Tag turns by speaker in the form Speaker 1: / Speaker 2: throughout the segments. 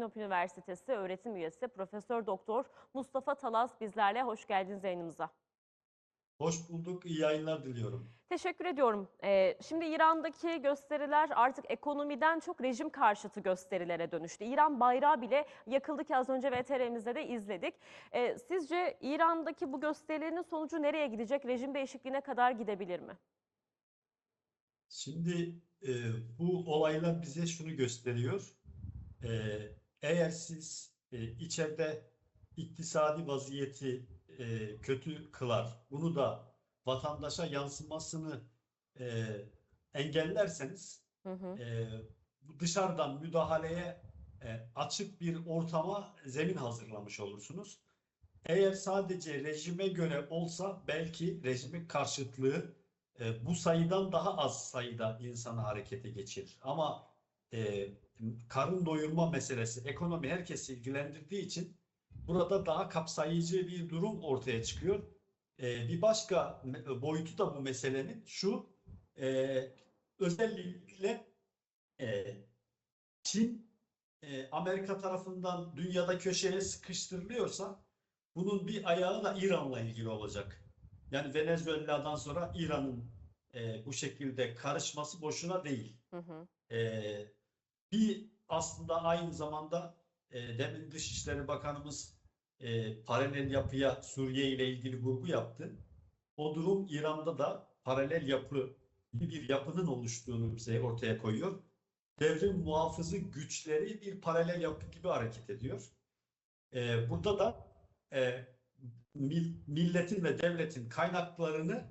Speaker 1: Sinop Üniversitesi öğretim üyesi Profesör Doktor Mustafa Talaz bizlerle. Hoş geldiniz yayınımıza.
Speaker 2: Hoş bulduk, iyi yayınlar diliyorum.
Speaker 1: Teşekkür ediyorum. Ee, şimdi İran'daki gösteriler artık ekonomiden çok rejim karşıtı gösterilere dönüştü. İran bayrağı bile yakıldı ki az önce VTR'mizde de izledik. Ee, sizce İran'daki bu gösterilerin sonucu nereye gidecek? Rejim değişikliğine kadar gidebilir mi?
Speaker 2: Şimdi e, bu olaylar bize şunu gösteriyor. E, eğer siz e, içeride iktisadi vaziyeti e, kötü kılar, bunu da vatandaşa yansımasını e, engellerseniz
Speaker 1: Hı hı.
Speaker 2: e, dışarıdan müdahaleye e, açık bir ortama zemin hazırlamış olursunuz. Eğer sadece rejime göre olsa belki rejimin karşıtlığı e, bu sayıdan daha az sayıda insanı harekete geçirir. Ama e, karın doyurma meselesi, ekonomi herkesi ilgilendirdiği için burada daha kapsayıcı bir durum ortaya çıkıyor. E, bir başka boyutu da bu meselenin şu, e, özellikle e, Çin e, Amerika tarafından dünyada köşeye sıkıştırılıyorsa bunun bir ayağı da İran'la ilgili olacak. Yani Venezuela'dan sonra İran'ın e, bu şekilde karışması boşuna değil.
Speaker 1: Hı hı.
Speaker 2: E, bir aslında aynı zamanda e, demin Dışişleri Bakanımız e, paralel yapıya Suriye ile ilgili vurgu yaptı. O durum İran'da da paralel yapı bir yapının oluştuğunu bize ortaya koyuyor. Devrim muhafızı güçleri bir paralel yapı gibi hareket ediyor. E, burada da e, mil- milletin ve devletin kaynaklarını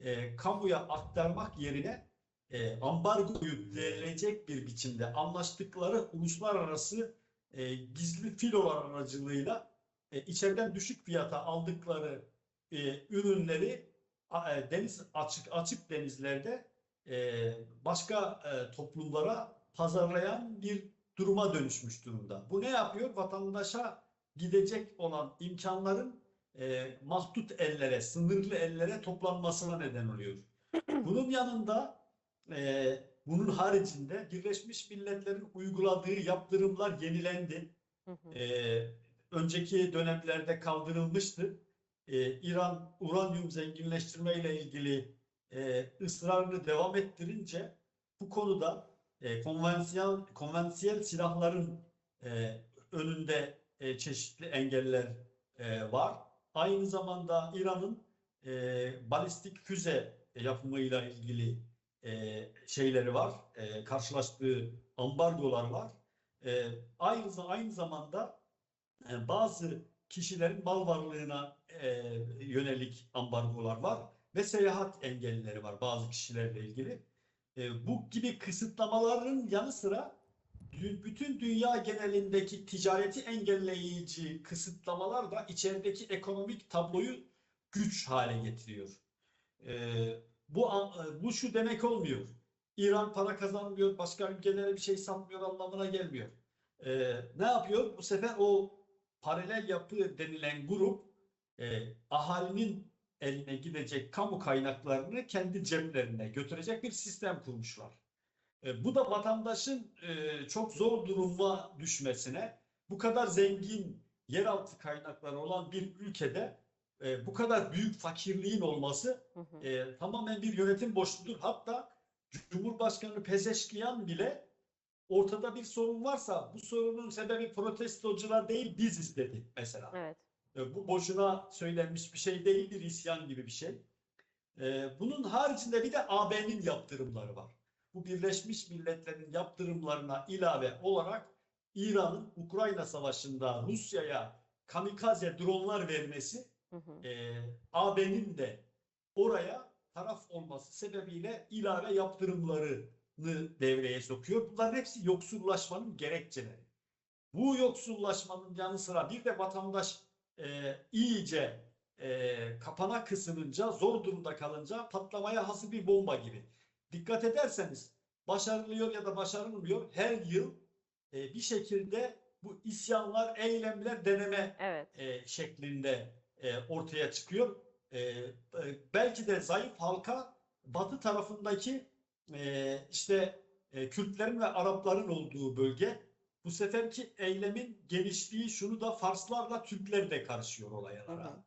Speaker 2: e, kamuya aktarmak yerine e, ambargoyu delirecek bir biçimde anlaştıkları uluslararası e, gizli filolar aracılığıyla e, içeriden düşük fiyata aldıkları e, ürünleri e, deniz açık açık denizlerde e, başka e, toplumlara pazarlayan bir duruma dönüşmüş durumda. Bu ne yapıyor? Vatandaşa gidecek olan imkanların e, mahdut ellere, sınırlı ellere toplanmasına neden oluyor. Bunun yanında e, bunun haricinde Birleşmiş Milletler'in uyguladığı yaptırımlar yenilendi.
Speaker 1: Hı hı.
Speaker 2: E, önceki dönemlerde kaldırılmıştı. E, İran uranyum zenginleştirme ile ilgili e, ısrarını devam ettirince bu konuda e, konvansiyel konvansiyel silahların e, önünde e, çeşitli engeller e, var. Aynı zamanda İran'ın e, balistik füze yapımıyla ilgili e, şeyleri var. E, karşılaştığı ambargolar var. E, aynı, aynı zamanda e, bazı kişilerin mal varlığına e, yönelik ambargolar var ve seyahat engelleri var bazı kişilerle ilgili. E, bu gibi kısıtlamaların yanı sıra bütün dünya genelindeki ticareti engelleyici kısıtlamalar da içerideki ekonomik tabloyu güç hale getiriyor. E, bu a- bu şu demek olmuyor. İran para kazanmıyor, başka ülkelere bir şey satmıyor anlamına gelmiyor. E, ne yapıyor? Bu sefer o paralel yapı denilen grup e, ahalinin eline gidecek kamu kaynaklarını kendi ceplerine götürecek bir sistem kurmuşlar. E, bu da vatandaşın e, çok zor duruma düşmesine, bu kadar zengin yeraltı kaynakları olan bir ülkede e, bu kadar büyük fakirliğin olması e, tamamen bir yönetim boşluğudur. Hatta Cumhurbaşkanı Pezeşkiyan bile ortada bir sorun varsa bu sorunun sebebi protestocular değil biziz dedi mesela.
Speaker 1: Evet.
Speaker 2: E, Bu boşuna söylenmiş bir şey değil, bir isyan gibi bir şey. E, Bunun haricinde bir de AB'nin yaptırımları var. Bu Birleşmiş Milletler'in yaptırımlarına ilave olarak İran'ın Ukrayna Savaşı'nda Rusya'ya kamikaze dronlar vermesi
Speaker 1: Hı hı.
Speaker 2: e, AB'nin de oraya taraf olması sebebiyle ilave yaptırımlarını devreye sokuyor. Bunların hepsi yoksullaşmanın gerekçeleri. Bu yoksullaşmanın yanı sıra bir de vatandaş e, iyice e, kapana kısınınca, zor durumda kalınca patlamaya hazır bir bomba gibi. Dikkat ederseniz başarılıyor ya da başarılmıyor her yıl e, bir şekilde bu isyanlar, eylemler, deneme
Speaker 1: Evet.
Speaker 2: e, şeklinde e, ortaya çıkıyor. E, e, belki de zayıf halka batı tarafındaki e, işte e, Kürtlerin ve Arapların olduğu bölge Bu seferki eylemin genişliği şunu da Farslarla Türkler de karışıyor olaylara.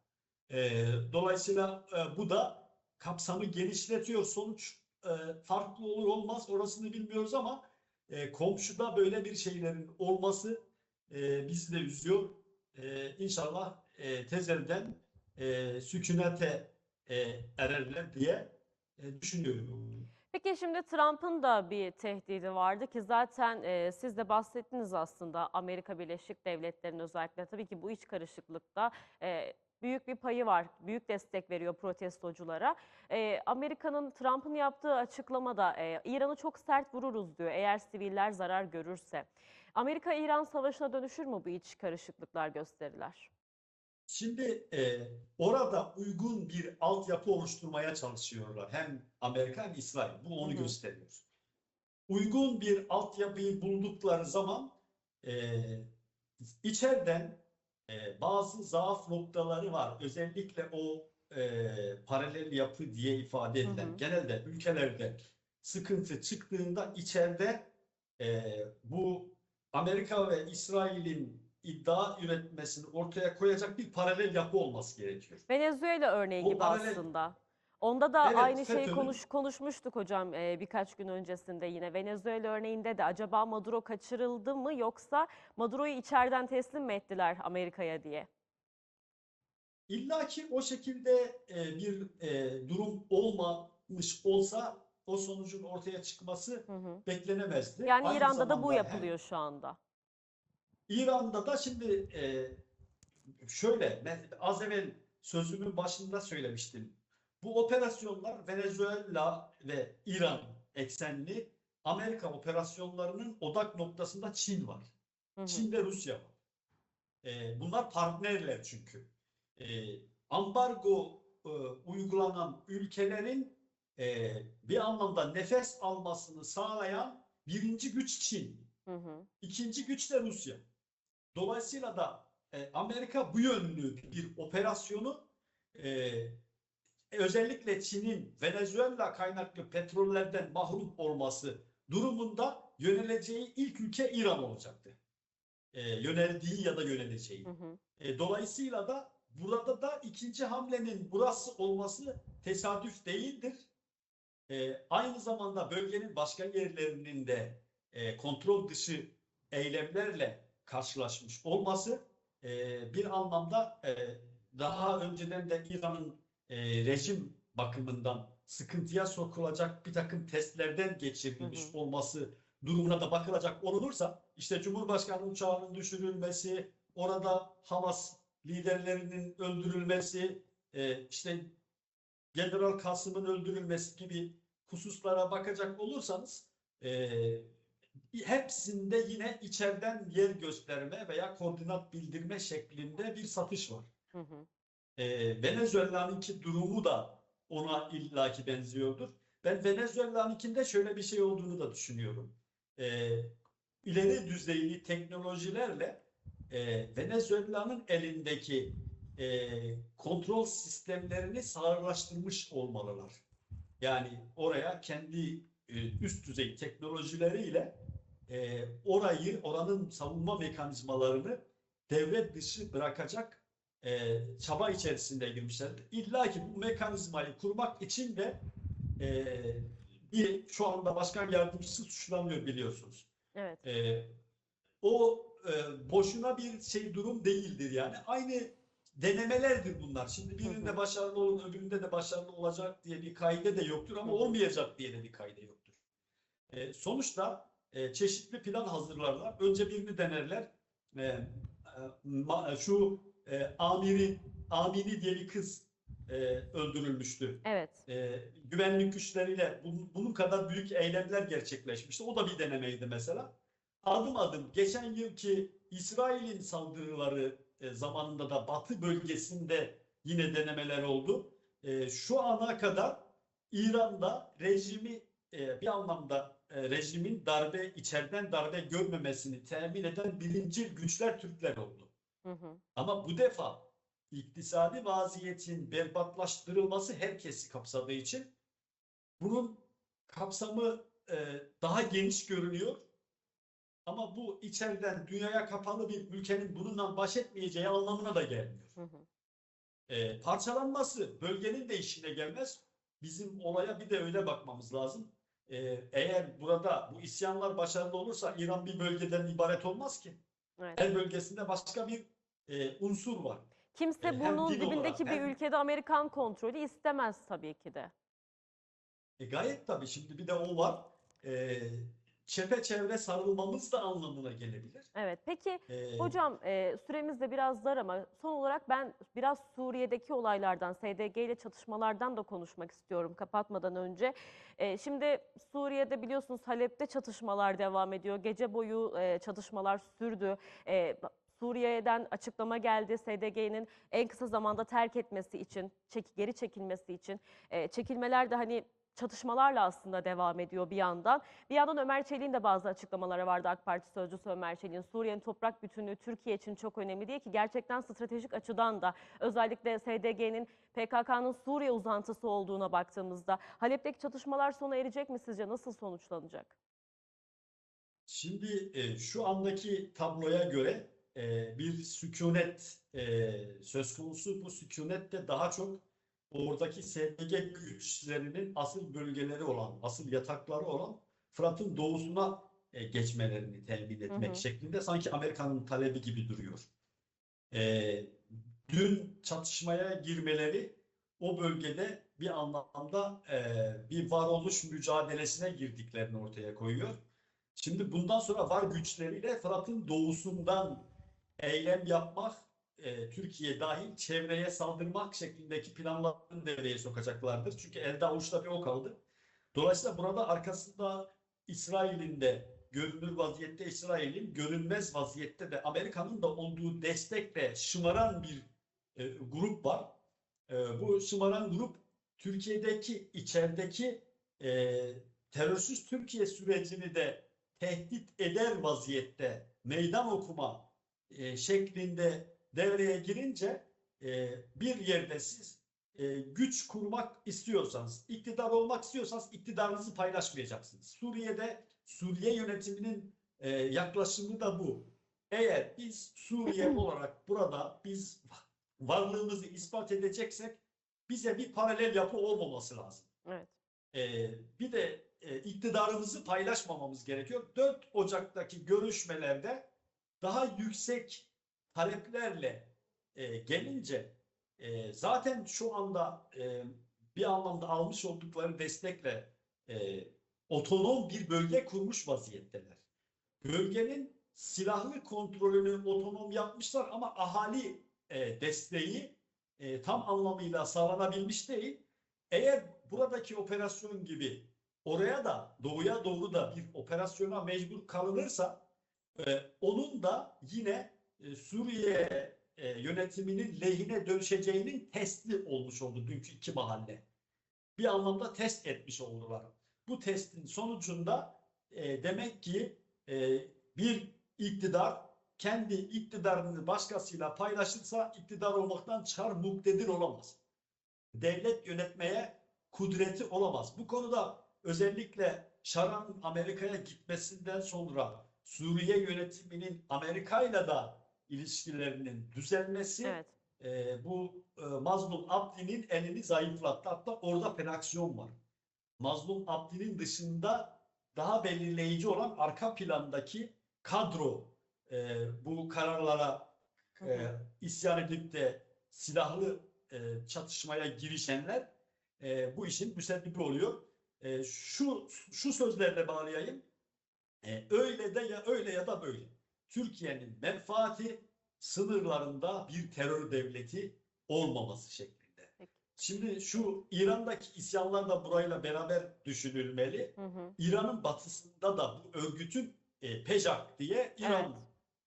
Speaker 2: Ee, dolayısıyla e, bu da kapsamı genişletiyor. Sonuç e, farklı olur olmaz orasını bilmiyoruz ama e, komşuda böyle bir şeylerin olması e, bizi de üzüyor. E, inşallah e, tezelden e, sükunete e, ererler diye e, düşünüyorum.
Speaker 1: Peki şimdi Trump'ın da bir tehdidi vardı ki zaten e, siz de bahsettiniz aslında Amerika Birleşik Devletleri'nin özellikle tabii ki bu iç karışıklıkta e, büyük bir payı var. Büyük destek veriyor protestoculara. E, Amerika'nın Trump'ın yaptığı açıklamada e, İran'ı çok sert vururuz diyor eğer siviller zarar görürse. Amerika-İran savaşına dönüşür mü bu iç karışıklıklar gösteriler?
Speaker 2: Şimdi e, orada uygun bir altyapı oluşturmaya çalışıyorlar. Hem Amerika hem İsrail. Bu onu
Speaker 1: Hı hı.
Speaker 2: gösteriyor. Uygun bir altyapıyı buldukları zaman e, içeriden e, bazı zaaf noktaları var. Özellikle o e, paralel yapı diye ifade edilen
Speaker 1: Hı hı.
Speaker 2: genelde ülkelerde sıkıntı çıktığında içeride e, bu Amerika ve İsrail'in iddia üretmesini ortaya koyacak bir paralel yapı olması gerekiyor.
Speaker 1: Venezuela örneği
Speaker 2: O
Speaker 1: gibi
Speaker 2: paralel-
Speaker 1: aslında. Onda da
Speaker 2: Evet,
Speaker 1: aynı şeyi
Speaker 2: FETÖ'nün-
Speaker 1: konuş, konuşmuştuk hocam e, birkaç gün öncesinde yine. Venezuela örneğinde de acaba Maduro kaçırıldı mı yoksa Maduro'yu içeriden teslim mi ettiler Amerika'ya diye?
Speaker 2: İlla ki o şekilde e, bir e, durum olmamış olsa o sonucun ortaya çıkması
Speaker 1: Hı hı.
Speaker 2: beklenemezdi.
Speaker 1: Yani
Speaker 2: Aynı
Speaker 1: İran'da da bu
Speaker 2: zamanda hem-
Speaker 1: yapılıyor şu anda.
Speaker 2: İran'da da şimdi e, şöyle ben az evvel sözümün başında söylemiştim. Bu operasyonlar Venezuela ve İran eksenli Amerika operasyonlarının odak noktasında Çin var.
Speaker 1: Hı hı.
Speaker 2: Çin ve Rusya var. E, bunlar partnerler çünkü. E, ambargo e, uygulanan ülkelerin e, bir anlamda nefes almasını sağlayan birinci güç Çin.
Speaker 1: Hı hı.
Speaker 2: İkinci güç de Rusya. Dolayısıyla da e, Amerika bu yönlü bir operasyonu e, özellikle Çin'in Venezuela kaynaklı petrollerden mahrum olması durumunda yöneleceği ilk ülke İran olacaktı. E, yöneldiği ya da yöneleceği.
Speaker 1: Hı hı.
Speaker 2: E, dolayısıyla da burada da ikinci hamlenin burası olması tesadüf değildir. E, aynı zamanda bölgenin başka yerlerinin de e, kontrol dışı eylemlerle karşılaşmış olması e, bir anlamda e, daha önceden de İran'ın e, rejim bakımından sıkıntıya sokulacak bir takım testlerden geçirilmiş
Speaker 1: Hı hı.
Speaker 2: olması durumuna da bakılacak olursa işte Cumhurbaşkanı uçağının düşürülmesi, orada Hamas liderlerinin öldürülmesi, e, işte General Kasım'ın öldürülmesi gibi hususlara bakacak olursanız e, hepsinde yine içeriden yer gösterme veya koordinat bildirme şeklinde bir satış var.
Speaker 1: Hı hı.
Speaker 2: E, Venezuela'nınki durumu da ona illaki benziyordur. Ben Venezuela'nınkinde şöyle bir şey olduğunu da düşünüyorum. E, ileri düzeyli teknolojilerle e, Venezuela'nın elindeki e, kontrol sistemlerini sağırlaştırmış olmalılar. Yani oraya kendi e, üst düzey teknolojileriyle e, orayı, oranın savunma mekanizmalarını devre dışı bırakacak e, çaba içerisinde girmişler. İlla ki bu mekanizmayı kurmak için de e, bir şu anda başkan yardımcısı suçlanıyor biliyorsunuz.
Speaker 1: Evet.
Speaker 2: E, o e, boşuna bir şey durum değildir yani. Aynı denemelerdir bunlar. Şimdi birinde başarılı olun, öbüründe de başarılı olacak diye bir kaide de yoktur ama olmayacak diye de bir kaide yoktur. E, sonuçta e, çeşitli plan hazırlarlar. Önce birini denerler. E, e, ma- şu e, Amiri, Amini diye bir kız e, öldürülmüştü.
Speaker 1: Evet.
Speaker 2: E, güvenlik güçleriyle bunun, bunun kadar büyük eylemler gerçekleşmişti. O da bir denemeydi mesela. Adım adım geçen yılki İsrail'in saldırıları e, zamanında da Batı bölgesinde yine denemeler oldu. E, şu ana kadar İran'da rejimi e, bir anlamda e, rejimin darbe içeriden darbe görmemesini temin eden birinci güçler Türkler oldu.
Speaker 1: Hı hı.
Speaker 2: Ama bu defa iktisadi vaziyetin berbatlaştırılması herkesi kapsadığı için bunun kapsamı e, daha geniş görünüyor. Ama bu içeriden dünyaya kapalı bir ülkenin bununla baş etmeyeceği anlamına da gelmiyor.
Speaker 1: Hı hı.
Speaker 2: E, parçalanması bölgenin de işine gelmez. Bizim olaya bir de öyle bakmamız lazım. E, eğer burada bu isyanlar başarılı olursa İran bir bölgeden ibaret olmaz ki.
Speaker 1: Evet.
Speaker 2: Her bölgesinde başka bir e, unsur var.
Speaker 1: Kimse
Speaker 2: E,
Speaker 1: bunun
Speaker 2: din olarak,
Speaker 1: dibindeki bir
Speaker 2: hem-
Speaker 1: ülkede Amerikan kontrolü istemez tabii ki de.
Speaker 2: E, gayet tabii şimdi bir de o var. E, çepeçevre sarılmamız da anlamına gelebilir.
Speaker 1: Evet. Peki
Speaker 2: E,
Speaker 1: hocam e, süremiz de biraz dar ama son olarak ben biraz Suriye'deki olaylardan, SDG ile çatışmalardan da konuşmak istiyorum kapatmadan önce. E, şimdi Suriye'de biliyorsunuz Halep'te çatışmalar devam ediyor. Gece boyu e, çatışmalar sürdü. E, Suriye'den açıklama geldi SDG'nin en kısa zamanda terk etmesi için, çek, geri çekilmesi için. E, çekilmeler de hani çatışmalarla aslında devam ediyor bir yandan. Bir yandan Ömer Çelik'in de bazı açıklamaları vardı AK Parti sözcüsü Ömer Çelik'in. Suriye'nin toprak bütünlüğü Türkiye için çok önemli diye ki gerçekten stratejik açıdan da özellikle SDG'nin PKK'nın Suriye uzantısı olduğuna baktığımızda Halep'teki çatışmalar sona erecek mi sizce? Nasıl sonuçlanacak?
Speaker 2: Şimdi e, şu andaki tabloya göre e, bir sükunet e, söz konusu. Bu sükunet de daha çok oradaki SDG güçlerinin asıl bölgeleri olan, asıl yatakları olan Fırat'ın doğusuna e, geçmelerini temin etmek
Speaker 1: hı.
Speaker 2: şeklinde sanki Amerika'nın talebi gibi duruyor. E, dün çatışmaya girmeleri o bölgede bir anlamda e, bir varoluş mücadelesine girdiklerini ortaya koyuyor. Şimdi bundan sonra var güçleriyle Fırat'ın doğusundan eylem yapmak, e, Türkiye dahil çevreye saldırmak şeklindeki planlarını devreye sokacaklardır. Çünkü elde avuçta bir o kaldı. Dolayısıyla burada arkasında İsrail'in de görünür vaziyette İsrail'in görünmez vaziyette de Amerika'nın da olduğu destekle şımaran bir e, grup var. E, bu şımaran grup Türkiye'deki içerideki e, terörsüz Türkiye sürecini de tehdit eder vaziyette meydan okuma e, şeklinde devreye girince e, bir yerde siz e, güç kurmak istiyorsanız, iktidar olmak istiyorsanız iktidarınızı paylaşmayacaksınız. Suriye'de Suriye yönetiminin e, yaklaşımı da bu. Eğer biz Suriye olarak burada biz varlığımızı ispat edeceksek bize bir paralel yapı olmaması lazım.
Speaker 1: Evet.
Speaker 2: Ee, bir de e, iktidarımızı paylaşmamamız gerekiyor. 4 Ocak'taki görüşmelerde daha yüksek taleplerle e, gelince e, zaten şu anda e, bir anlamda almış oldukları destekle e, otonom bir bölge kurmuş vaziyetteler. Bölgenin silahlı kontrolünü otonom yapmışlar ama ahali e, desteği e, tam anlamıyla sağlanabilmiş değil. Eğer buradaki operasyon gibi oraya da doğuya doğru da bir operasyona mecbur kalınırsa e, onun da yine e, Suriye e, yönetiminin lehine dönüşeceğinin testi olmuş oldu dünkü iki mahalle. Bir anlamda test etmiş oldular. Bu testin sonucunda e, demek ki bir iktidar kendi iktidarını başkasıyla paylaşırsa iktidar olmaktan çıkar muktedir olamaz. Devlet yönetmeye kudreti olamaz. Bu konuda özellikle Şar'ın Amerika'ya gitmesinden sonra Suriye yönetiminin Amerika'yla da ilişkilerinin düzelmesi
Speaker 1: Evet.
Speaker 2: e, bu e, Mazlum Abdi'nin elini zayıflattı. Hatta orada felaksiyon var. Mazlum Abdi'nin dışında daha belirleyici olan arka plandaki kadro e, bu kararlara e, isyan edip de silahlı e, çatışmaya girişenler e, bu işin müsebbibi oluyor. E, şu şu sözlerle bağlayayım. E, öyle de ya öyle ya da böyle. Türkiye'nin menfaati sınırlarında bir terör devleti olmaması şeklinde.
Speaker 1: Peki.
Speaker 2: Şimdi şu İran'daki isyanlar da burayla beraber düşünülmeli.
Speaker 1: Hı hı.
Speaker 2: İran'ın batısında da bu örgütün e, PEJAK diye İran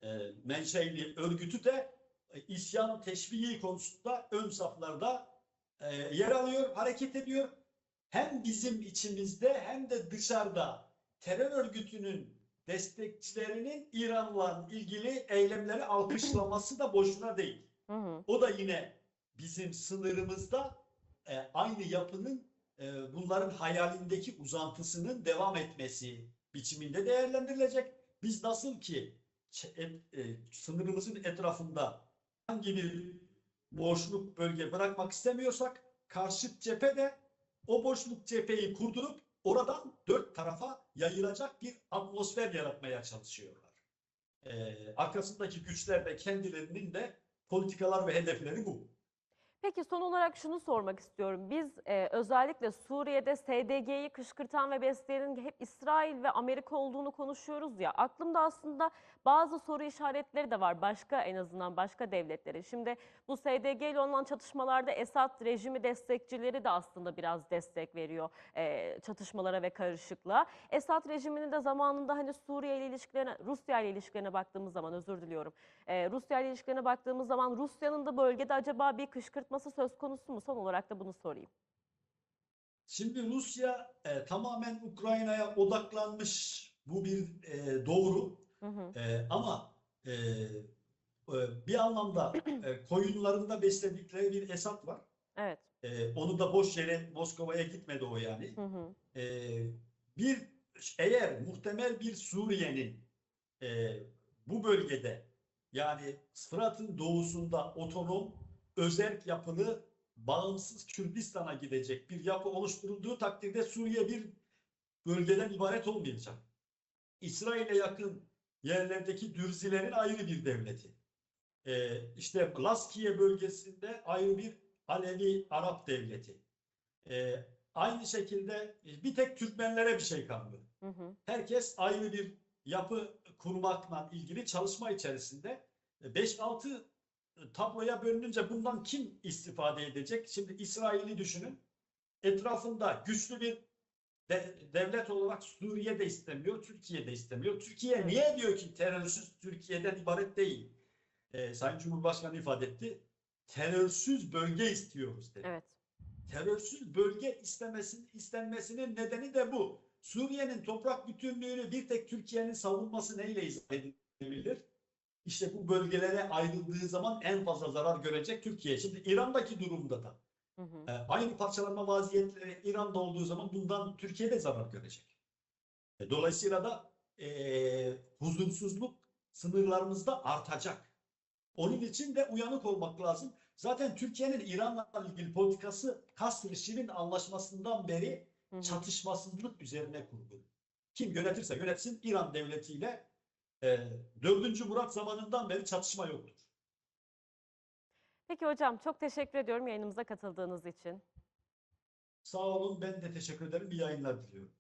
Speaker 2: e, menşeli örgütü de e, isyan teşviği konusunda ön saflarda e, yer alıyor, hareket ediyor. Hem bizim içimizde hem de dışarıda terör örgütünün destekçilerinin İran'la ilgili eylemleri alkışlaması da boşuna değil.
Speaker 1: Hı hı.
Speaker 2: O da yine bizim sınırımızda e, aynı yapının e, bunların hayalindeki uzantısının devam etmesi biçiminde değerlendirilecek. biz nasıl ki et- e, sınırımızın etrafında hangi bir boşluk bölge bırakmak istemiyorsak karşı cephe de o boşluk cepheyi kurdurup oradan dört tarafa yayılacak bir atmosfer yaratmaya çalışıyorlar. Ee, arkasındaki güçler de kendilerinin de politikalar ve hedefleri bu.
Speaker 1: Peki son olarak şunu sormak istiyorum. Biz e, özellikle Suriye'de SDG'yi kışkırtan ve besleyenin hep İsrail ve Amerika olduğunu konuşuyoruz ya. Aklımda aslında bazı soru işaretleri de var başka en azından başka devletlerin. Şimdi bu SDG ile olan çatışmalarda Esad rejimi destekçileri de aslında biraz destek veriyor e, çatışmalara ve karışıklığa. Esad rejiminin de zamanında hani Suriye ile ilişkilerine, Rusya ile ilişkilerine baktığımız zaman özür diliyorum. E, Rusya ile ilişkilerine baktığımız zaman Rusya'nın da bölgede acaba bir kışkırtması söz konusu mu? Son olarak da bunu sorayım.
Speaker 2: Şimdi Rusya e, tamamen Ukrayna'ya odaklanmış. Bu bir e, doğru.
Speaker 1: Hı hı.
Speaker 2: E, ama e, e, bir anlamda e, koyunlarında besledikleri bir Esad var.
Speaker 1: Evet.
Speaker 2: E, onu da boş yere Moskova'ya gitmedi o yani.
Speaker 1: Hı hı.
Speaker 2: E, bir eğer muhtemel bir Suriye'nin e, bu bölgede yani Fırat'ın doğusunda otonom, özerk yapılı, bağımsız Kürdistan'a gidecek bir yapı oluşturulduğu takdirde Suriye bir bölgeden ibaret olmayacak. İsrail'e yakın yerlerdeki Dürzilerin ayrı bir devleti. E, işte Laskiye bölgesinde ayrı bir Alevi Arap devleti. E, aynı şekilde bir tek Türkmenlere bir şey kaldı.
Speaker 1: Hı hı.
Speaker 2: Herkes ayrı bir yapı kurmakla ilgili çalışma içerisinde 5-6 tabloya bölününce bundan kim istifade edecek? Şimdi İsrail'i düşünün. Etrafında güçlü bir de- devlet olarak Suriye de istemiyor, Türkiye de istemiyor. Türkiye niye diyor ki terörsüz Türkiye'den ibaret değil? Ee, Sayın Cumhurbaşkanı ifade etti. Terörsüz bölge istiyoruz dedi
Speaker 1: Evet.
Speaker 2: terörsüz bölge istemesin, istenmesinin nedeni de bu. Suriye'nin toprak bütünlüğünü bir tek Türkiye'nin savunması neyle izah edilebilir? İşte bu bölgelere ayrıldığı zaman en fazla zarar görecek Türkiye. Şimdi İran'daki durumda da
Speaker 1: Hı hı.
Speaker 2: e, aynı parçalanma vaziyetleri İran'da olduğu zaman bundan Türkiye de zarar görecek. E, Dolayısıyla da e, huzursuzluk sınırlarımızda artacak. Onun için de uyanık olmak lazım. Zaten Türkiye'nin İran'la ilgili politikası Kasr Şirin anlaşmasından beri
Speaker 1: Hı hı.
Speaker 2: çatışmasızlık üzerine kurulu. Kim yönetirse yönetsin İran devletiyle e, 4. Murat zamanından beri çatışma yoktur.
Speaker 1: Peki hocam çok teşekkür ediyorum yayınımıza katıldığınız için.
Speaker 2: Sağ olun ben de teşekkür ederim. İyi yayınlar diliyorum.